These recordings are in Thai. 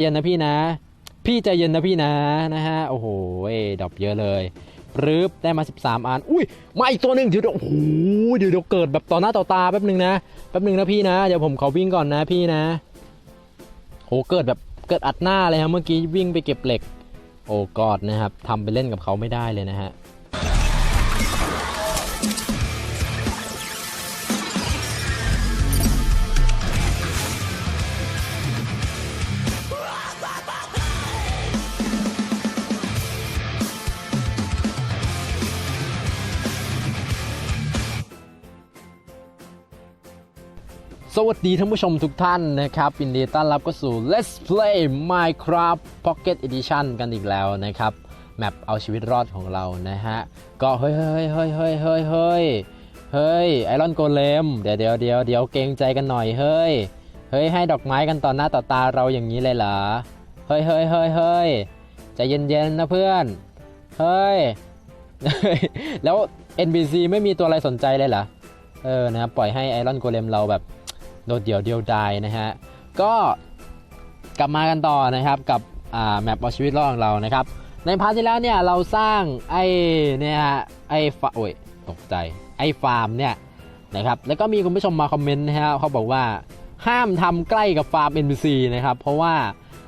เย็นนะพี่นะ พี่ใจเย็นนะพี่นะนะฮะโอ้โหดอปเยอะเลยปรึบได้มา 13 อัน อุ้ย มาอีกตัวหนึ่งเดี๋ยวเดี๋ยวโอ้โหเดี๋ยวเดี๋ยวเกิดแบบต่อหน้าต่อตาแป๊บหนึ่งนะ แป๊บหนึ่งนะพี่นะ เดี๋ยวผมขอวิ่งก่อนนะพี่นะ โห เกิดแบบเกิดอัดหน้าเลยครับเมื่อกี้วิ่งไปเก็บเหล็ก โอ้กอดนะครับทำไปเล่นกับเขาไม่ได้เลยนะฮะ สวัสดีท่านผู้ชมทุกท่านนะครับยินดีต้อนรับเข้าสู่ Let's Play Minecraft Pocket Edition กันอีกแล้วนะครับ แมปเอาชีวิตรอดของเรานะฮะ ก็เฮ้ยเฮ้ยเฮ้ยเฮ้ยเฮ้ยเฮ้ยเฮ้ยไอรอนโกเลมเดี๋ยวเดี๋ยวเดี๋ยวเดี๋ยวเกรงใจกันหน่อยเฮ้ย เฮ้ยให้ดอกไม้กันต่อหน้าต่อตาเราอย่างนี้เลยเหรอ เฮ้ยเฮ้ยเฮ้ยเฮ้ยใจเย็นๆนะเพื่อน เฮ้ย แล้ว NPC ไม่มีตัวอะไรสนใจเลยเหรอ เออนะครับปล่อยให้ไอรอนโกเลมเราแบบ โดดเดี่ยวเดียวดายนะฮะก็กลับมากันต่อนะครับกับอ่าแมปเอาชีวิตรอดของเรานะครับ ในพาร์ทที่แล้วเนี่ยเราสร้างไอ้เนี่ยฮะไอ้ฟาโอ้ยตกใจไอ้ฟาร์มเนี่ยนะครับแล้วก็มีคุณผู้ชมมาคอมเมนต์นะฮะเขาบอกว่าห้ามทำใกล้กับฟาร์ม NPC นะครับเพราะว่า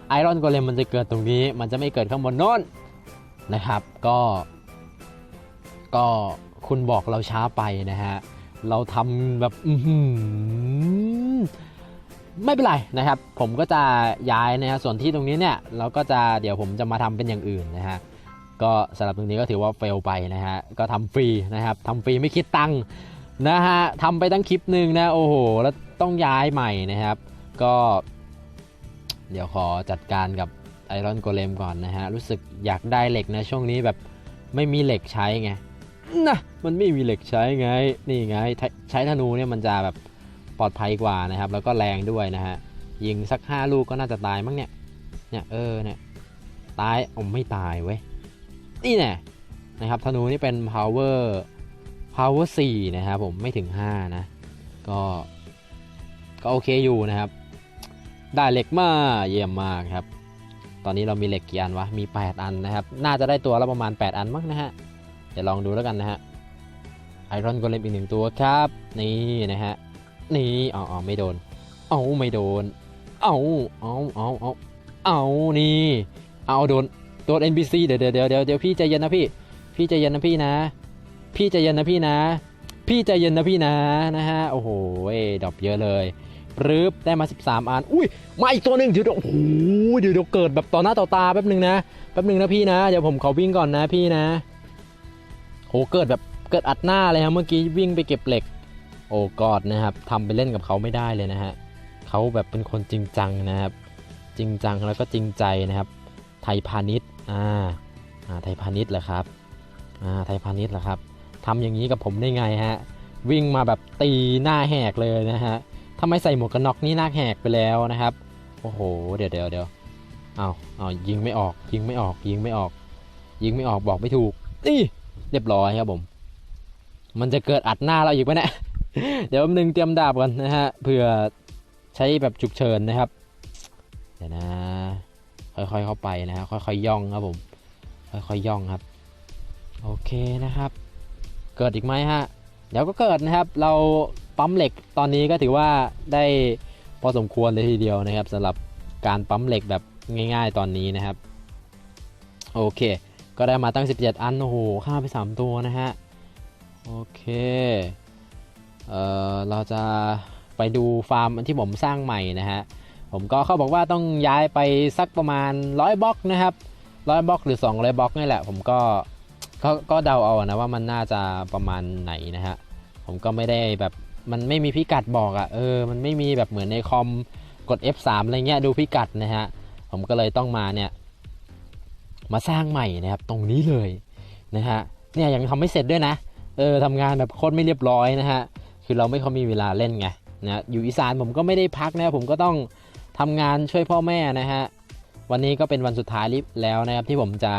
ไอรอนโกเลมมันจะเกิดตรงนี้ มันจะไม่เกิดข้างบนโน้นนะครับก็ ก็คุณบอกเราช้าไปนะฮะ เราทำแบบ อื้อหือ ไม่เป็นไรนะครับ ผมก็จะย้ายนะฮะส่วนที่ตรงนี้เนี่ยเราก็จะเดี๋ยวผมจะมาทำเป็นอย่างอื่นนะฮะก็สำหรับตรงนี้ก็ถือว่าเฟลไปนะฮะก็ทำฟรีนะครับทำฟรีไม่คิดตังค์นะฮะทำไปตั้งคลิปหนึ่งนะโอ้โหแล้วต้องย้ายใหม่นะครับ ก็ เดี๋ยวขอจัดการกับไอรอนโกเลมก่อนนะฮะรู้สึกอยากได้เหล็กนะช่วงนี้แบบไม่มีเหล็กใช้ไงนะมันไม่มีเหล็กใช้ไงนี่ไงใช้ธนูเนี่ยมันจะแบบ ปลอดภัยกว่านะครับ แล้วก็แรงด้วยนะฮะยิงสัก 5 ลูกก็น่าจะตายมั้งเนี่ยเนี่ยเออเนี่ยตายอ๋อไม่ตายเว้ยนี่แน่นะครับธนูนี่เป็น power power 4นะครับผมไม่ถึง 5 นะ ก็ก็โอเคอยู่นะครับ ได้เหล็กมาเยี่ยมมากครับ ตอนนี้เรามีเหล็กกี่อันวะ มี 8 อันนะครับ น่าจะได้ตัวละประมาณ 8 อันมั้งนะฮะ เดี๋ยวลองดูแล้วกันนะฮะไอรอนโกเลมอีกหนึ่งตัวครับ นี่นะฮะ นี่เอาเอาไม่โดน เอาไม่โดน เอาเอาเอาเอาเอานี่ เอาโดนโดน NPC เดี๋ยวเดี๋ยวเดี๋ยวเดี๋ยวเดี๋ยวพี่ใจเย็นนะพี่ พี่ใจเย็นนะพี่นะ พี่ใจเย็นนะพี่นะ พี่ใจเย็นนะพี่นะนะฮะโอ้โหดอปเยอะเลยปรึบได้มา 13อันอุ้ยมาอีกตัวหนึ่งเดี๋ยวเดี๋ยวโอ้โหเดี๋ยวเดี๋ยวเกิดแบบต่อหน้าต่อตาแป๊บหนึ่งนะแป๊บหนึ่งนะพี่นะเดี๋ยวผมขอวิ่งก่อนนะพี่นะโหเกิดแบบเกิดอัดหน้าเลยครับเมื่อกี้วิ่งไปเก็บเหล็ก โอ้กอดนะครับทำไปเล่นกับเขาไม่ได้เลยนะฮะเขาแบบเป็นคนจริงจังนะครับ จริงจังแล้วก็จริงใจนะครับ ไทยพาณิชย์อ่าอ่าไทยพาณิชย์เหรอครับอ่าไทยพาณิชย์เหรอครับทำอย่างนี้กับผมได้ไงฮะวิ่งมาแบบตีหน้าแหกเลยนะฮะทำไมใส่หมวกกันน็อกนี่หน้าแหกไปแล้วนะครับโอ้โห เดี๋ยวเดี๋ยวเดี๋ยวเอาเอายิงไม่ออกยิงไม่ออกยิงไม่ออก ยิงไม่ออกบอกไม่ถูกนี่เรียบร้อยครับผม มันจะเกิดอัดหน้าเราอีกปะเนี่ย เดี๋ยวแป๊บนึงเตรียมดาบก่อนนะฮะเพื่อใช้แบบฉุกเฉินนะครับ เดี๋ยวนะ ค่อยๆเข้าไปนะฮะค่อยๆย่องครับผม ค่อยๆย่องครับ โอเคนะครับ เกิดอีกไหมฮะเดี๋ยวก็เกิดนะครับ เราปั๊มเหล็กตอนนี้ก็ถือว่าได้พอสมควรเลยทีเดียวนะครับสำหรับการปั๊มเหล็กแบบง่าย ๆตอนนี้นะครับ โอเค ก็ได้มาตั้ง 17 อันโอ้โหฆ่าไป 3 ตัวนะฮะ โอเค เอ่อเราจะไปดูฟาร์มที่ผมสร้างใหม่นะฮะผมก็เขาบอกว่าต้องย้ายไปสักประมาณ100บล็อกนะครับ100บล็อกหรือ200บล็อกนี่แหละ ผมก็ก็ก็เดาเอานะว่ามันน่าจะประมาณไหนนะฮะผมก็ไม่ได้แบบมันไม่มีพิกัดบอกอะ่ะเออมันไม่มีแบบเหมือนในคอมกด F3 อะไรเงี้ยดูพิกัดนะฮะผมก็เลยต้องมาเนี่ยมาสร้างใหม่นะครับตรงนี้เลยนะฮะเนี่ยยังทำไม่เสร็จด้วยนะเออทำงานแบบโคตรไม่เรียบร้อยนะฮะ คือเราไม่ค่อยมีเวลาเล่นไงนะอยู่อีสานผมก็ไม่ได้พักนะผมก็ต้องทำงานช่วยพ่อแม่นะฮะวันนี้ก็เป็นวันสุดท้ายลิฟแล้วนะครับที่ผมจะ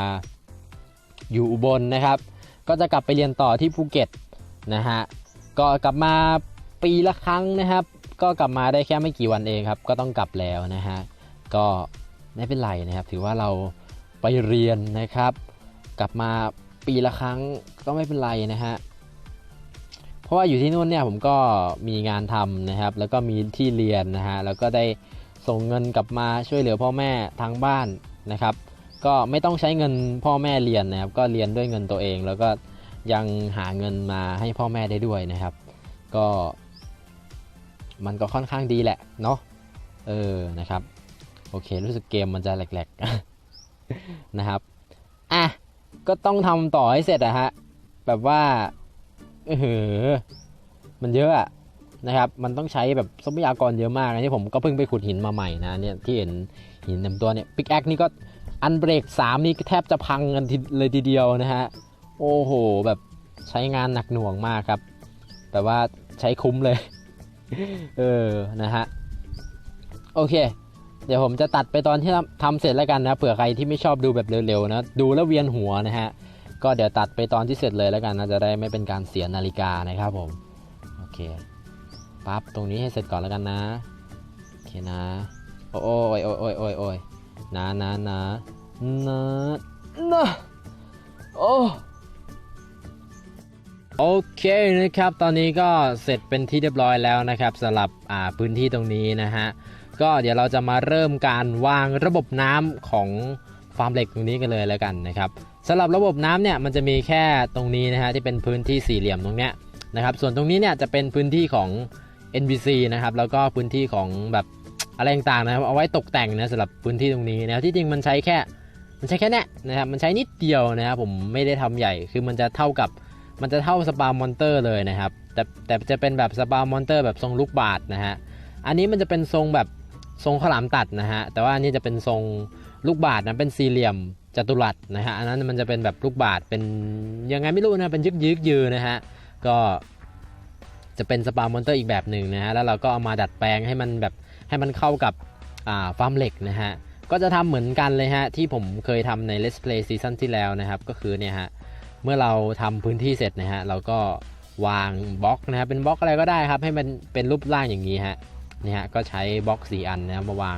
อยู่อุบลนะครับ ก็จะกลับไปเรียนต่อที่ภูเก็ตนะฮะก็กลับมาปีละครั้งนะครับ ก็กลับมาได้แค่ไม่กี่วันเองครับ ก็ต้องกลับแล้วนะฮะก็ไม่เป็นไรนะครับ ถือว่าเราไปเรียนนะครับ กลับมาปีละครั้งก็ไม่เป็นไรนะฮะ ราะว่าอยู่ที่นู่นเนี่ยผมก็มีงานทำนะครับ แล้วก็มีที่เรียนนะฮะแล้วก็ได้ส่งเงินกลับมาช่วยเหลือพ่อแม่ทางบ้านนะครับ ก็ไม่ต้องใช้เงินพ่อแม่เรียนนะครับ ก็เรียนด้วยเงินตัวเอง แล้วก็ยังหาเงินมาให้พ่อแม่ได้ด้วยนะครับ ก็ มันก็ค่อนข้างดีแหละเนาะเออนะครับ โอเค รู้สึกเกมมันจะแหลกๆนะครับอะก็ต้องทำต่อให้เสร็จอะฮะแบบว่า เออมันเยอะอะนะครับ มันต้องใช้แบบทรัพยากรเยอะมากนะที่ผมก็เพิ่งไปขุดหินมาใหม่นะเนี่ยที่เห็นหินเต็มตัวเนี่ยปิกแอคนี่ก็อันเบรกสามนี่แทบจะพังกันทีเลยทีเดียวนะฮะ โอ้โห แบบใช้งานหนักหน่วงมากครับ แต่ว่าใช้คุ้มเลย เออ นะฮะ โอเค เดี๋ยวผมจะตัดไปตอนที่ทำเสร็จแล้วกันนะ เผื่อใครที่ไม่ชอบดูแบบเร็วๆนะ ดูแล้วเวียนหัวนะฮะ ก็เดี๋ยวตัดไปตอนที่เสร็จเลยแล้วกันนะจะได้ไม่เป็นการเสียนาฬิกานะครับผมโอเคปั๊บตรงนี้ให้เสร็จก่อนแล้วกันนะโอเคนะโอ้โอ้ยโอ้ยโอ้ยโอ้ยโอ้ยนะนะนะนะนะโอ้โอเคนะครับตอนนี้ก็เสร็จเป็นที่เรียบร้อยแล้วนะครับสำหรับอ่าพื้นที่ตรงนี้นะฮะก็เดี๋ยวเราจะมาเริ่มการวางระบบน้ำของฟาร์มเหล็กตรงนี้กันเลยแล้วกันนะครับ สำหรับระบบน้ำเนี่ยมันจะมีแค่ตรงนี้นะฮะที่เป็นพื้นที่สี่เหลี่ยมตรงเนี้ยนะครับส่วนตรงนี้เนี่ยจะเป็นพื้นที่ของ NBC นะครับแล้วก็พื้นที่ของแบบอะไรต่างๆนะครับเอาไว้ตกแต่งนะสำหรับพื้นที่ตรงนี้นะที่จริงมันใช้แค่มันใช้แค่เนี้ยนะครับมันใช้นิดเดียวนะครับผมไม่ได้ทำใหญ่คือมันจะเท่ากับมันจะเท่าสปามอนเตอร์เลยนะครับแต่แต่จะเป็นแบบสปามอนเตอร์แบบทรงลูกบาศก์นะฮะอันนี้มันจะเป็นทรงแบบทรงข้าวหลามตัดนะฮะแต่ว่าอันนี้จะเป็นทรงลูกบาศก์นะเป็นสี่เหลี่ยม จัตุรัสนะฮะอันนั้นมันจะเป็นแบบลูกบาศเป็นยังไงไม่รู้นะเป็นยึกยึกยือนะฮะก็จะเป็นสปามอนเตอร์อีกแบบหนึ่งนะฮะแล้วเราก็เอามาดัดแปลงให้มันแบบให้มันเข้ากับอ่าฟาร์มเหล็กนะฮะก็จะทำเหมือนกันเลยฮะที่ผมเคยทำใน Let's Play ซีซั่นที่แล้วนะครับก็คือเนี่ยฮะเมื่อเราทำพื้นที่เสร็จนะฮะเราก็วางบล็อกนะครับเป็นบล็อกอะไรก็ได้ครับให้มันเป็นรูปร่างอย่างนี้ฮะนี่ฮะก็ใช้บล็อกสีอันนะครับมาวาง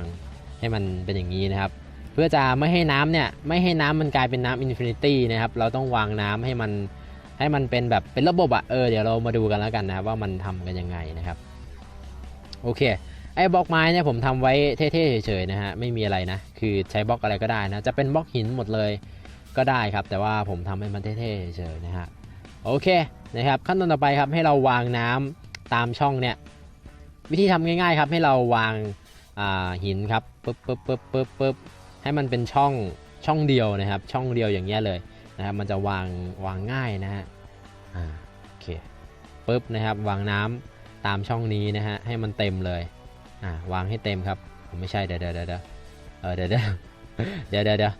ให้มันเป็นอย่างนี้นะครับ เพื่อจะไม่ให้น้ำเนี่ยไม่ให้น้ำมันกลายเป็นน้ำอินฟินิตี้นะครับเราต้องวางน้ำให้มันให้มันเป็นแบบเป็นระบบอะเออเดี๋ยวเรามาดูกันแล้วกันนะครับว่ามันทำกันยังไงนะครับโอเคไอ้บล็อกไม้เนี่ยผมทำไว้เท่ๆเฉยๆนะฮะไม่มีอะไรนะคือใช้บล็อกอะไรก็ได้นะจะเป็นบล็อกหินหมดเลยก็ได้ครับ แต่ว่าผมทำให้มันเท่ๆเฉยๆนะฮะโอเคนะครับขั้นตอนต่อไปครับให้เราวางน้ำตามช่องเนี่ยวิธีทำง่ายๆครับให้เราวางอ่าหินครับปึ๊บปึ๊บปึ๊บปึ๊บปึ๊บ ให้มันเป็นช่องช่องเดียวนะครับ ช่องเดียวอย่างเงี้ยเลยนะครับมันจะวางวางง่ายนะฮะอ่าโอเคปึ๊บนะครับวางน้ำตามช่องนี้นะฮะให้มันเต็มเลยอ่าวางให้เต็มครับผมไม่ใช่เดี๋ยวเดี๋ยวเดี๋ยวเออเดี๋ยวเดี๋ยวเดี๋ยวเดี๋ยวเดี๋ยว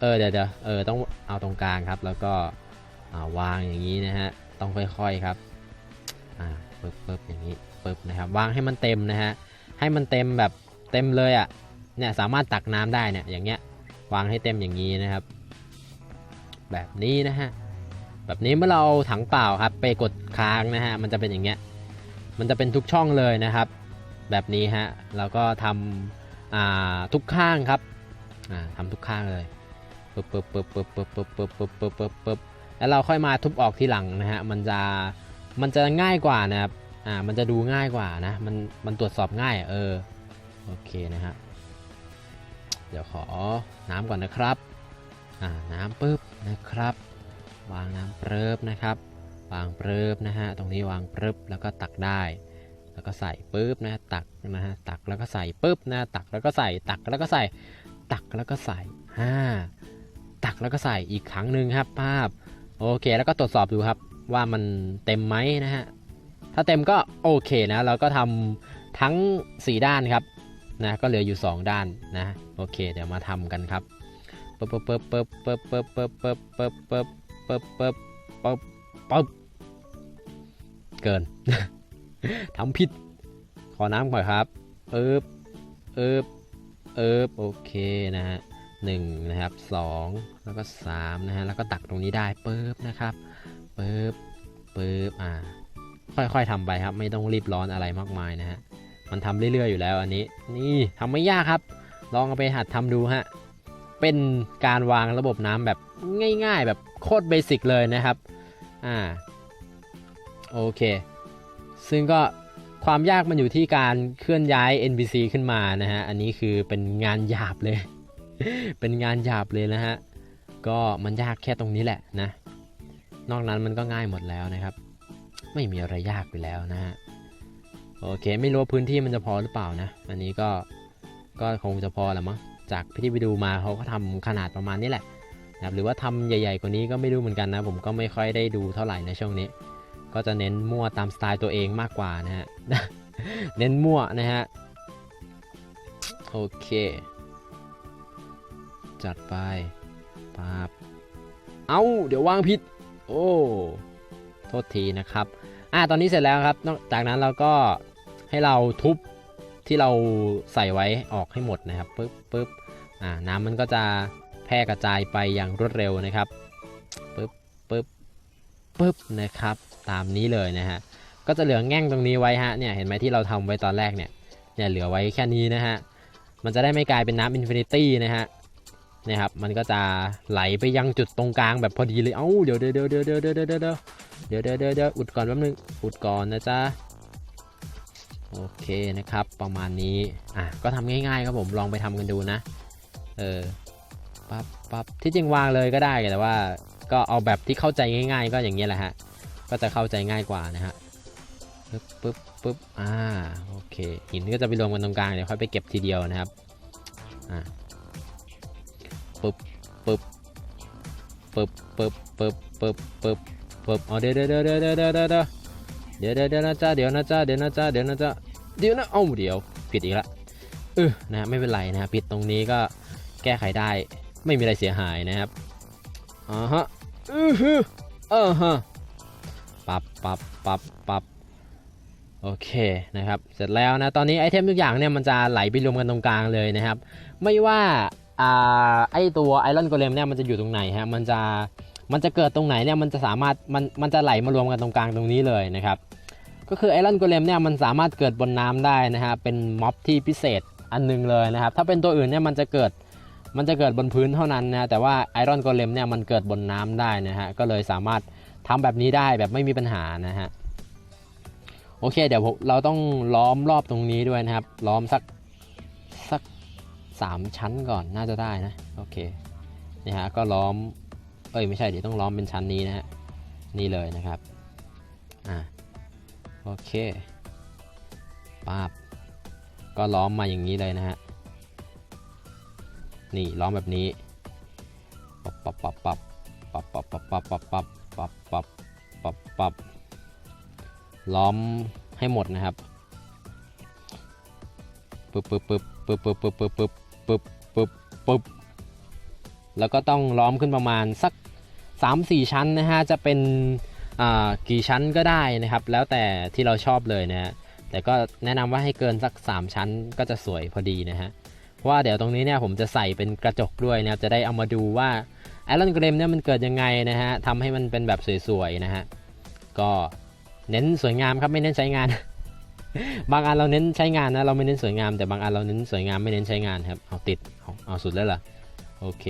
เออเดี๋ยวเดี๋ยวเออต้องเอาตรงกลางครับ แล้วก็วางอย่างนี้นะฮะต้องค่อยๆครับอ่าปึ๊บปึ๊บอย่างนี้ปึ๊บนะครับวางให้มันเต็มนะฮะให้มันเต็มแบบเต็มเลยอะ่ะ เนี่ยสามารถตักน้ำได้เนี่ยอย่างเงี้ยวางให้เต็มอย่างนี้นะครับ แบบนี้นะฮะแบบนี้เมื่อเราถังเปล่าครับไปกดค้างนะฮะมันจะเป็นอย่างเงี้ยมันจะเป็นทุกช่องเลยนะครับ แบบนี้ฮะเราก็ทำทุกข้างครับอ่าทำทุกข้างเลยปึ๊บปึ๊บปึ๊บปึ๊บปึ๊บปึ๊บปึ๊บปึ๊บปึ๊บปึ๊บปึ๊บแล้วเราค่อยมาทุบออกทีหลังนะฮะมันจะมันจะง่ายกว่านะครับอ่ามันจะดูง่ายกว่านะมันมันตรวจสอบง่ายเออโอเคนะฮะ เดี๋ยวขอน้ำก่อนนะครับอ่าน้ำปึ๊บนะครับ วางน้ำเปิบนะครับ วางเปิบนะฮะตรงนี้วางเปึ๊บแล้วก็ตักได้ แล้วก็ใส่ปึ๊บนะตักนะฮะตักแล้วก็ใส่ปึ๊บนะตักแล้วก็ใส่ตักแล้วก็ใส่ ตักแล้วก็ใส่ห้าตักแล้วก็ใส่อีกครั้งหนึ่งครับภาพโอเคแล้วก็ตรวจสอบดูครับว่ามันเต็มไหมนะฮะถ้าเต็มก็โอเคนะเราก็ทำทั้ง 4 ด้านครับ นะก็เหลืออยู่ 2 ด้านนะโอเค เดี๋ยวมาทำกันครับปึ๊บปึ๊บปึ๊บปึ๊บปึ๊บปึ๊บปึ๊บปึ๊บปึ๊บปึ๊บปึ๊บปึ๊บปึ๊บปึ๊บเกินทำผิด ขอน้ำก่อนครับปึ๊บปึ๊บปึ๊บโอเคนะฮะ1นะครับ2แล้วก็3นะฮะแล้วก็ตักตรงนี้ได้ปึ๊บนะครับปึ๊บปึ๊บอ่าค่อยๆทำไปครับ ไม่ต้องรีบร้อนอะไรมากมายนะฮะ มันทำเรื่อยๆอยู่แล้วอันนี้ นี่ทำไม่ยากครับ ลองเอาไปหัดทำดูฮะ เป็นการวางระบบน้ำแบบง่ายๆ แบบโคตรเบสิกเลยนะครับ อ่า โอเค ซึ่งก็ความยากมันอยู่ที่การเคลื่อนย้าย NPC ขึ้นมานะฮะ อันนี้คือเป็นงานหยาบเลย เป็นงานหยาบเลยนะฮะ ก็มันยากแค่ตรงนี้แหละนะ นอกนั้นมันก็ง่ายหมดแล้วนะครับ ไม่มีอะไรยากไปแล้วนะฮะ โอเคไม่รู้ว่าพื้นที่มันจะพอหรือเปล่านะ อันนี้ก็ก็คงจะพอแหละมั้งจากที่ไปดูมาเขาก็ทำขนาดประมาณนี้แหละนะหรือว่าทำใหญ่ๆกว่านี้ก็ไม่รู้เหมือนกันนะ ผมก็ไม่ค่อยได้ดูเท่าไหร่ในช่วงนี้ ก็จะเน้นมั่วตามสไตล์ตัวเองมากกว่านะฮะเน้นมั่วนะฮะโอเค จัดไปปาบเอาเดี๋ยววางผิด โอ้ โทษทีนะครับ อ่า ตอนนี้เสร็จแล้วครับ นอกจากนั้นเราก็ ให้เราทุบที่เราใส่ไว้ออกให้หมดนะครับปึ๊บปึ๊บอ่าน้ำมันก็จะแพร่กระจายไปอย่างรวดเร็วนะครับปึ๊บปึ๊บปึ๊บนะครับ ตามนี้เลยนะฮะก็จะเหลือแง่งตรงนี้ไว้ฮะเนี่ยเห็นไหมที่เราทำไว้ตอนแรกเนี่ยเนี่ยเหลือไว้แค่นี้นะฮะมันจะได้ไม่กลายเป็นน้ำอินฟินิตี้นะฮะนะครับมันก็จะไหลไปยังจุดตรงกลางแบบพอดีเลยเอ้าเดียวเดียวเดี๋ยวเดี๋ยวเดี๋ยวเดี๋ยวเดี๋ยวเดี๋ยวเดี๋ยวเดี๋ยวเดี๋ยวอุดก่อนแป๊บนึงอุดก่อนนะจ๊ะ โอเคนะครับ ประมาณนี้ อะ ก็ทำง่ายๆครับผมลองไปทำกันดูนะ เออปั๊บปั๊บที่จริงวางเลยก็ได้แต่ว่า ก็เอาแบบที่เข้าใจง่าย ๆ ก็อย่างนี้แหละฮะ ก็จะเข้าใจง่ายกว่านะฮะปึ๊บปึ๊บปึ๊บอ่าโอเคหินก็จะไปรวมกันตรงกลางเดี๋ยวค่อยไปเก็บทีเดียวนะครับอ่าปึ๊บปึ๊บปึ๊บปึ๊บปึ๊บปึ๊บปึ๊บปึ๊บอ๋อเดี๋ยวเดี๋ยวเดี๋ยวเดี๋ยวเดี๋ยวเดี๋ยวเดี๋ยว เดี๋ยวเดี๋ยวเดี๋ยวนะจ๊ะเดี๋ยวนะจ๊ะเดี๋ยวนะจ๊ะเดี๋ยวนะจ๊ะเดี๋ยวนะเอ้าเดี๋ยวผิดอีกละเออนะไม่เป็นไรนะผิดตรงนี้ก็แก้ไขได้ไม่มีอะไรเสียหายนะครับอ่าฮะอือฮึเออฮะปับปับปับปับโอเคนะครับ เสร็จแล้วนะ ตอนนี้ไอเทมทุกอย่างเนี่ยมันจะไหลไปรวมกันตรงกลางเลยนะครับ ไม่ว่าอ่าไอตัวไอรอนโกเลมเนี่ยมันจะอยู่ตรงไหนฮะมันจะมันจะเกิดตรงไหนเนี่ยมันจะสามารถมันมันจะไหลมารวมกันตรงกลางตรงนี้เลยนะครับ ก็คือไอรอนโกเลมเนี่ยมันสามารถเกิดบนน้ำได้นะฮะเป็นม็อบที่พิเศษอันหนึงเลยนะครับ ถ้าเป็นตัวอื่นเนี่ยมันจะเกิดมันจะเกิดบนพื้นเท่านั้นนะแต่ว่าไอรอนโกเลมเนี่ยมันเกิดบนน้ำได้นะฮะก็เลยสามารถทำแบบนี้ได้แบบไม่มีปัญหานะฮะโอเค เดี๋ยวเราต้องล้อมรอบตรงนี้ด้วยนะครับ ล้อมสักสัก3ชั้นก่อนน่าจะได้นะโอเคนี่ฮะก็ล้อมเอ้ยไม่ใช่เดี๋ยวต้องล้อมเป็นชั้นนี้นะฮะนี่เลยนะครับอ่า โอเคปาบก็ล้อมมาอย่างนี้เลยนะฮะ นี่ล้อมแบบนี้ ปับปับปับปับปับปับปับปับปับปับปับปับปับปับล้อมให้หมดนะครับปึ๊บปึ๊บปึ๊บปึ๊บปึ๊บปึ๊บปึ๊บปึ๊บปึ๊บปึ๊บปึ๊บแล้วก็ต้องล้อมขึ้นประมาณสัก 3-4 ชั้นนะฮะ จะเป็น กี่ชั้นก็ได้นะครับ แล้วแต่ที่เราชอบเลยนะฮะแต่ก็แนะนำว่าให้เกินสัก 3 ชั้นก็จะสวยพอดีนะฮะเพราะว่าเดี๋ยวตรงนี้เนี่ยผมจะใส่เป็นกระจกด้วยนะครับจะได้เอามาดูว่าไอรอนเกรมเนี่ยมันเกิดยังไงนะฮะทำให้มันเป็นแบบสวยๆนะฮะก็เน้นสวยงามครับไม่เน้นใช้งาน บางอันเราเน้นใช้งานนะเราไม่เน้นสวยงาม แต่บางอันเราเน้นสวยงามไม่เน้นใช้งานครับเอาติดเอาเอาสุดแล้วเหรอโอเค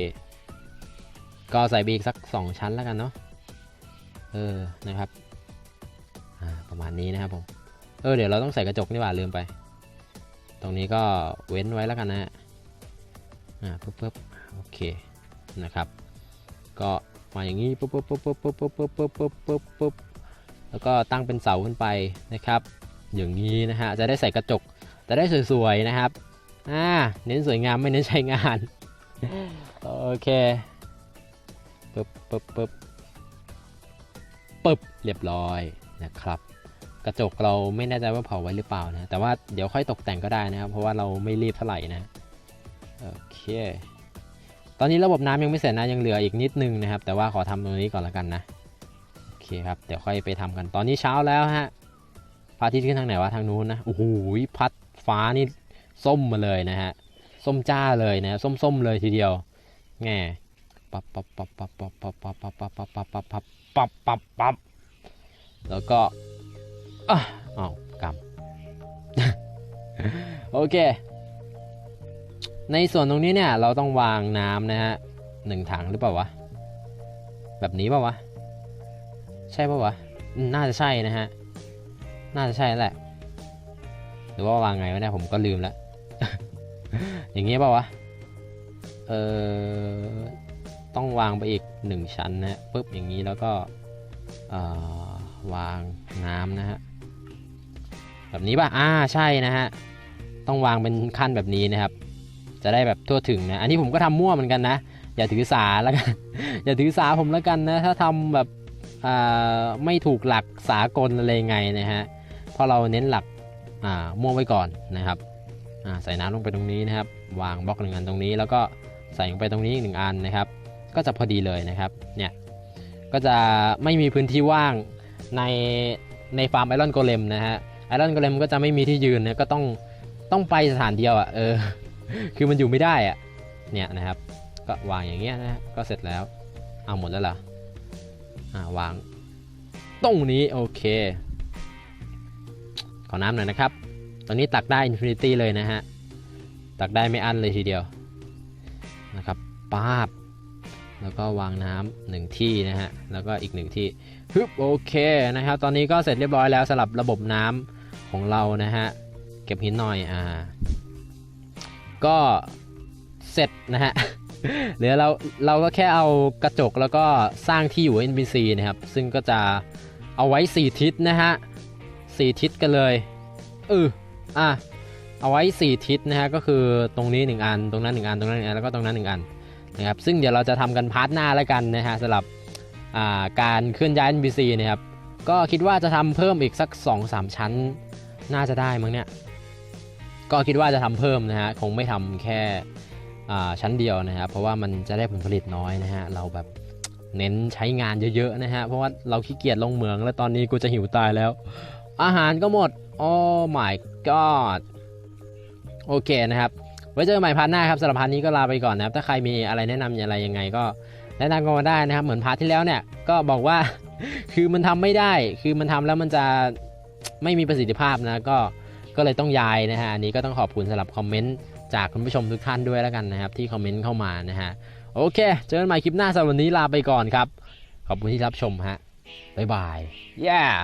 ก็ใส่ไปอีกสัก 2 ชั้นแล้วกันเนาะ เออนะครับอ่าประมาณนี้นะครับผมเออเดี๋ยวเราต้องใส่กระจกนี่หว่าลืมไป ตรงนี้ก็เว้นไว้แล้วกันนะฮะอ่าปึ๊บปึ๊บโอเคนะครับ ก็มาอย่างนี้ปึ๊บปึ๊บปึ๊บปึ๊บปึ๊บปึ๊บปึ๊บปึ๊บปึ๊บปึ๊บปึ๊บแล้วก็ตั้งเป็นเสาขึ้นไปนะครับ อย่างนี้นะฮะจะได้ใส่กระจกจะได้สวยๆนะครับอ่าเน้นสวยงามไม่เน้นใช้งานโอเคปึ๊บปึ๊บปึ๊บ ปึ๊บเรียบร้อยนะครับ กระจกเราไม่แน่ใจว่าเผาไว้หรือเปล่านะ แต่ว่าเดี๋ยวค่อยตกแต่งก็ได้นะครับ เพราะว่าเราไม่รีบเท่าไหร่นะโอเคตอนนี้ระบบน้ำยังไม่เสร็จนะยังเหลืออีกนิดนึงนะครับ แต่ว่าขอทำตรงนี้ก่อนละกันนะโอเคครับเดี๋ยวค่อยไปทำกันตอนนี้เช้าแล้วฮะพระอาทิตย์ขึ้นทางไหนวะทางนู้นนะโอ้โหพัดฟ้านี่ส้มมาเลยนะฮะส้มจ้าเลยนะส้มๆเลยทีเดียวแง่ปับปับปับปับปับปับปับปับปับปับปับ ปับปับปับปับปับแล้วก็อ้าวกำโอเค ในส่วนตรงนี้เนี่ย เราต้องวางน้ำนะฮะหนึ่งถังหรือเปล่าวะ แบบนี้เปล่าวะ ใช่เปล่าวะ น่าจะใช่นะฮะ น่าจะใช่แหละ หรือว่าวางไงวะเนี่ยผมก็ลืมแล้ว อย่างเงี้ยเปล่าวะ เออต้องวางไปอีก หนึ่งชั้นนะฮะปุ๊บอย่างนี้แล้วก็วางน้ำนะฮะแบบนี้ป่ะอ่าใช่นะฮะต้องวางเป็นขั้นแบบนี้นะครับ จะได้แบบทั่วถึงนะอันนี้ผมก็ทำมั่วเหมือนกันนะ อย่าถือสาแล้วกันอย่าถือสาผมแล้วกันนะถ้าทำแบบไม่ถูกหลักสากลอะไรไงนะฮะเพราะเราเน้นหลักมั่วไว้ก่อนนะครับใส่น้ำลงไปตรงนี้นะครับ วางบล็อกหนึ่งอันตรงนี้ แล้วก็ใส่ลงไปตรงนี้อีกหนึ่งอันนะครับ ก็จะพอดีเลยนะครับเนี่ยก็จะไม่มีพื้นที่ว่างในในฟาร์มไอรอนโกเลมนะฮะไอรอนโกเลมก็จะไม่มีที่ยืนเนี่ยก็ต้องต้องไปสถานเดียวอะ่ะเออคือมันอยู่ไม่ได้อะ่ะเนี่ยนะครับ ก็วางอย่างเงี้ยนะฮะก็เสร็จแล้วเอาหมดแล้วเหรออ่าวางตรงนี้โอเค ขอน้ำหน่อยนะครับ ตอนนี้ตักได้อินฟินิตี้เลยนะฮะ ตักได้ไม่อั้นเลยทีเดียวนะครับป้าบ แล้วก็วางน้ำหนึ่งที่นะฮะ แล้วก็อีกหนึ่งที่ฮึบโอเคนะครับ ตอนนี้ก็เสร็จเรียบร้อยแล้วสำหรับระบบน้ำของเรานะฮะ เก็บหินหน่อย อ่า ก็เสร็จนะฮะ เหลือเรา เราก็แค่เอากระจกแล้วก็สร้างที่อยู่ NPC นะครับ ซึ่งก็จะเอาไว้ 4 ทิศนะฮะ4ทิศกันเลยเอออะ เอาไว้ 4 ทิศนะฮะ ก็คือตรงนี้ 1 อัน ตรงนั้น 1 อัน ตรงนั้น1อัน แล้วก็ตรงนั้น 1 อัน นะครับซึ่งเดี๋ยวเราจะทำกันพาร์ทหน้าแล้วกันนะฮะสำหรับาการเคลื่อนย้าย NPC นะครับก็คิดว่าจะทำเพิ่มอีกสัก 2-3 ชั้นน่าจะได้มั้งเนี่ยก็คิดว่าจะทำเพิ่มนะฮะคงไม่ทำแค่ชั้นเดียวนะครับเพราะว่ามันจะได้ผลผลิตน้อยนะฮะเราแบบเน้นใช้งานเยอะๆนะฮะเพราะว่าเราขี้เกียจลงเหมืองแล้วตอนนี้กูจะหิวตายแล้ว อาหารก็หมดโอ้ my god โอเคนะครับ ไว้เจอกันใหม่พาร์ทหน้าครับสำหรับพาร์ทนี้ก็ลาไปก่อนนะครับ ถ้าใครมีอะไรแนะนำอะไรยังไงก็แนะนำกันมาได้นะครับ เหมือนพาร์ทที่แล้วเนี่ยก็บอกว่า คือมันทำไม่ได้ คือมันทำแล้วมันจะไม่มีประสิทธิภาพนะก็ก็เลยต้องย้ายนะฮะอันนี้ก็ต้องขอบคุณสำหรับคอมเมนต์จากคุณผู้ชมทุกท่านด้วยแล้วกันนะครับ ที่คอมเมนต์เข้ามานะฮะโอเค เจอกันใหม่คลิปหน้าสำหรับวันนี้ลาไปก่อนครับ ขอบคุณที่รับชมฮะบ๊ายบาย yeah